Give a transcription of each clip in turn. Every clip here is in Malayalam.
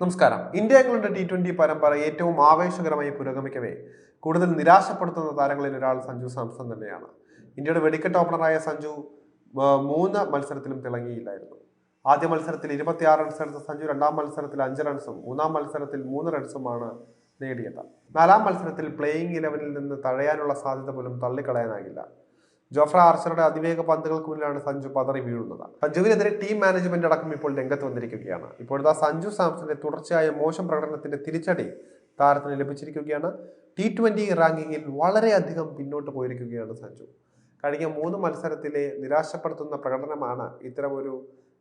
നമസ്കാരം. ഇന്ത്യ ഇംഗ്ലണ്ട് ടി ട്വന്റി പരമ്പര ഏറ്റവും ആവേശകരമായി പുരോഗമിക്കവേ. കൂടുതൽ നിരാശപ്പെടുത്തുന്ന താരങ്ങളിൽ ഒരാൾ സഞ്ജു സാംസൺ തന്നെയാണ്. ഇന്ത്യയുടെ വെടിക്കെട്ട് ഓപ്പണറായ സഞ്ജു മൂന്ന് മത്സരത്തിലും തിളങ്ങിയില്ലായിരുന്നു. ആദ്യ മത്സരത്തിൽ ഇരുപത്തിയാറ് റൺസ് എടുത്ത സഞ്ജു രണ്ടാം മത്സരത്തിൽ അഞ്ച് റൺസും മൂന്നാം മത്സരത്തിൽ മൂന്ന് റൺസുമാണ് നേടിയത്. നാലാം മത്സരത്തിൽ പ്ലേയിങ് ഇലവനിൽ നിന്ന് തഴയാനുള്ള സാധ്യത പോലും തള്ളിക്കളയാനാകില്ല ജോഫ്ര ആർച്ചറുടെ അതിവേഗ പന്തുകൾക്ക് മുന്നിലാണ് സഞ്ജു പതറി വീഴുന്നത്. സഞ്ജുവിനെതിരെ ടീം മാനേജ്മെന്റ് അടക്കം ഇപ്പോൾ രംഗത്ത് വന്നിരിക്കുകയാണ്. ഇപ്പോഴത്തെ സഞ്ജു സാംസന്റെ തുടർച്ചയായ മോശം പ്രകടനത്തിന്റെ തിരിച്ചടി താരത്തിന് ലഭിച്ചിരിക്കുകയാണ്. ടി ട്വന്റി റാങ്കിങ്ങിൽ വളരെയധികം പിന്നോട്ട് പോയിരിക്കുകയാണ് സഞ്ജു. കഴിഞ്ഞ മൂന്ന് മത്സരത്തിലെ നിരാശപ്പെടുത്തുന്ന പ്രകടനമാണ് ഇത്തരമൊരു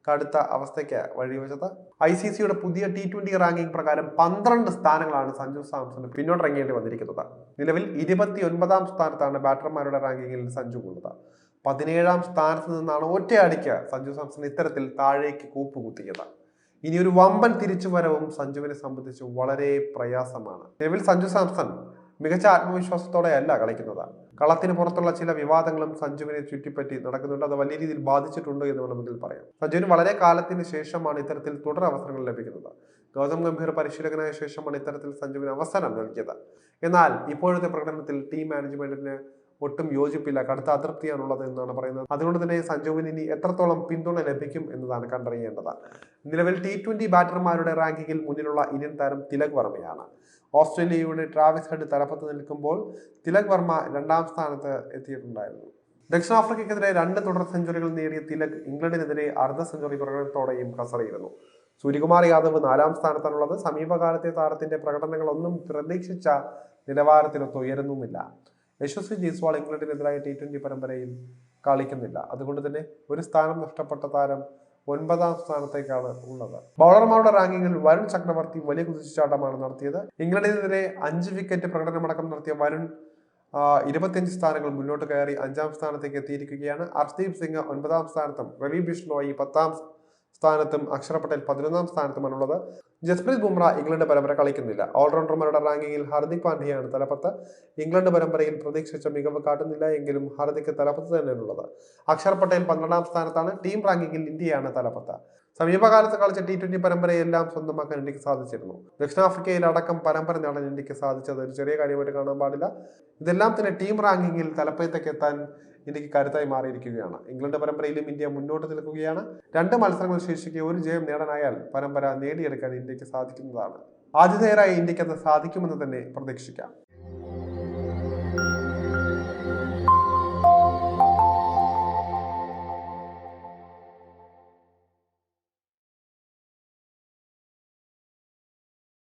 കടുത്ത അവസ്ഥയ്ക്ക് വഴിവെച്ചത്. ഐ സി സിയുടെ പുതിയ ടി ട്വന്റി റാങ്കിംഗ് പ്രകാരം പന്ത്രണ്ട് സ്ഥാനങ്ങളാണ് സഞ്ജു സാംസണ് പിന്നോട്ടിറങ്ങേണ്ടി വന്നിരിക്കുന്നത്. നിലവിൽ ഇരുപത്തി ഒൻപതാം സ്ഥാനത്താണ് ബാറ്റർമാരുടെ റാങ്കിങ്ങിൽ സഞ്ജു ഉള്ളത്. പതിനേഴാം സ്ഥാനത്ത് നിന്നാണ് ഒറ്റയടിക്ക് സഞ്ജു സാംസൺ ഇത്തരത്തിൽ താഴേക്ക് കൂപ്പുകുത്തിയത്. ഇനി ഒരു വമ്പൻ തിരിച്ചുവരവും സഞ്ജുവിനെ സംബന്ധിച്ച് വളരെ പ്രയാസമാണ്. നിലവിൽ സഞ്ജു സാംസൺ മികച്ച ആത്മവിശ്വാസത്തോടെയല്ല കളിക്കുന്നത്. കളത്തിന് പുറത്തുള്ള ചില വിവാദങ്ങളും സഞ്ജുവിനെ ചുറ്റിപ്പറ്റി നടക്കുന്നുണ്ട്. അത് വലിയ രീതിയിൽ ബാധിച്ചിട്ടുണ്ട് എന്ന് വേണമെങ്കിൽ പറയാം സഞ്ജുവിന് വളരെ കാലത്തിന് ശേഷമാണ് ഇത്തരത്തിൽ തുടർ അവസരങ്ങൾ ലഭിക്കുന്നത്. ഗൗതം ഗംഭീർ പരിശീലകനായ ശേഷമാണ് ഇത്തരത്തിൽ സഞ്ജുവിന് അവസരം നൽകിയത്. എന്നാൽ ഇപ്പോഴത്തെ പ്രകടനത്തിൽ ടീം മാനേജ്മെന്റിന് ഒട്ടും യോജിപ്പില്ല കടുത്ത അതൃപ്തിയാണുള്ളത് എന്നാണ് പറയുന്നത്. അതുകൊണ്ട് തന്നെ സഞ്ജുവിന് ഇനി എത്രത്തോളം പിന്തുണ ലഭിക്കും എന്നതാണ് കണ്ടറിയേണ്ടത്. നിലവിൽ ടി ട്വന്റി ബാറ്റർമാരുടെ റാങ്കിങ്ങിൽ മുന്നിലുള്ള ഇന്ത്യൻ താരം തിലക് വർമ്മയാണ്. ഓസ്ട്രേലിയയുടെ ട്രാവിസ് ഹെഡ് തലപ്പത്ത് നിൽക്കുമ്പോൾ തിലക് വർമ്മ രണ്ടാം സ്ഥാനത്ത് എത്തിയിട്ടുണ്ടായിരുന്നു. ദക്ഷിണാഫ്രിക്കയ്ക്കെതിരെ രണ്ട് തുടർ സെഞ്ചുറികൾ നേടിയ തിലക് ഇംഗ്ലണ്ടിനെതിരെ അർദ്ധ സെഞ്ചുറി പ്രകടനത്തോടെയും കസറിയിരുന്നു സൂര്യകുമാർ യാദവ് നാലാം സ്ഥാനത്താണുള്ളത്. സമീപകാലത്തെ താരത്തിന്റെ പ്രകടനങ്ങളൊന്നും പ്രതീക്ഷിച്ച നിലവാരത്തിനൊത്ത് ഉയരുന്നുമില്ല. യശസ്വി ജയ്സ്വാൾ ഇംഗ്ലണ്ടിനെതിരായ ടി ട്വന്റി പരമ്പരയിൽ കളിക്കുന്നില്ല. അതുകൊണ്ട് തന്നെ ഒരു സ്ഥാനം നഷ്ടപ്പെട്ട താരം ഒൻപതാം സ്ഥാനത്തേക്കാണ് ഉള്ളത്. ബൗളർമാരുടെ റാങ്കിങ്ങിൽ വരുൺ ചക്രവർത്തി വലിയ കുതിച്ചുചാട്ടമാണ് നടത്തിയത്. ഇംഗ്ലണ്ടിനെതിരെ അഞ്ച് വിക്കറ്റ് പ്രകടനമടക്കം നടത്തിയ വരുൺ ഇരുപത്തിയഞ്ച് സ്ഥാനങ്ങൾ മുന്നോട്ട് കയറി അഞ്ചാം സ്ഥാനത്തേക്ക് എത്തിയിരിക്കുകയാണ്. അർദീപ് സിംഗ് ഒൻപതാം സ്ഥാനത്തും രവി ബിഷ്ണോയി പത്താം സ്ഥാനത്തും അക്ഷർ പട്ടേൽ പതിനൊന്നാം സ്ഥാനത്തുമാണുള്ളത്. ജസ്പ്രീത് ബുംറ ഇംഗ്ലണ്ട് പരമ്പര കളിക്കുന്നില്ല. ഓൾറൗണ്ടർമാരുടെ റാങ്കിങ്ങിൽ ഹാർദിക് പാണ്ഡ്യയാണ് തലപ്പത്ത്. ഇംഗ്ലണ്ട് പരമ്പരയിൽ പ്രതീക്ഷിച്ച മികവ് കാട്ടുന്നില്ല എങ്കിലും ഹാർദിക് തലപ്പത്ത് തന്നെയാണുള്ളത്. അക്ഷർ പട്ടേൽ പന്ത്രണ്ടാം സ്ഥാനത്താണ്. ടീം റാങ്കിങ്ങിൽ ഇന്ത്യയാണ് തലപ്പത്ത്. സമീപകാലത്ത് കളിച്ച ടി ട്വന്റി പരമ്പരയെല്ലാം സ്വന്തമാക്കാൻ ഇന്ത്യയ്ക്ക് സാധിച്ചിരുന്നു. ദക്ഷിണാഫ്രിക്കയിൽ അടക്കം പരമ്പര നേടാൻ ഇന്ത്യയ്ക്ക് സാധിച്ചത് ഒരു ചെറിയ കാര്യമായിട്ട് കാണാൻ പാടില്ല. ഇതെല്ലാം തന്നെ ടീം റാങ്കിങ്ങിൽ തലപ്പത്തേക്ക് എത്താൻ ഇന്ത്യയ്ക്ക് കരുത്തായി മാറിയിരിക്കുകയാണ്. ഇംഗ്ലണ്ട് പരമ്പരയിലും ഇന്ത്യ മുന്നോട്ട് നിൽക്കുകയാണ്. രണ്ട് മത്സരങ്ങൾ ശേഷിക്കെ ഒരു ജയം നേടാനായാൽ പരമ്പര നേടിയെടുക്കാൻ ഇന്ത്യയ്ക്ക് സാധിക്കുന്നതാണ്. ആതിഥേയരായ ഇന്ത്യയ്ക്ക് അത് സാധിക്കുമെന്ന് തന്നെ പ്രതീക്ഷിക്കാം.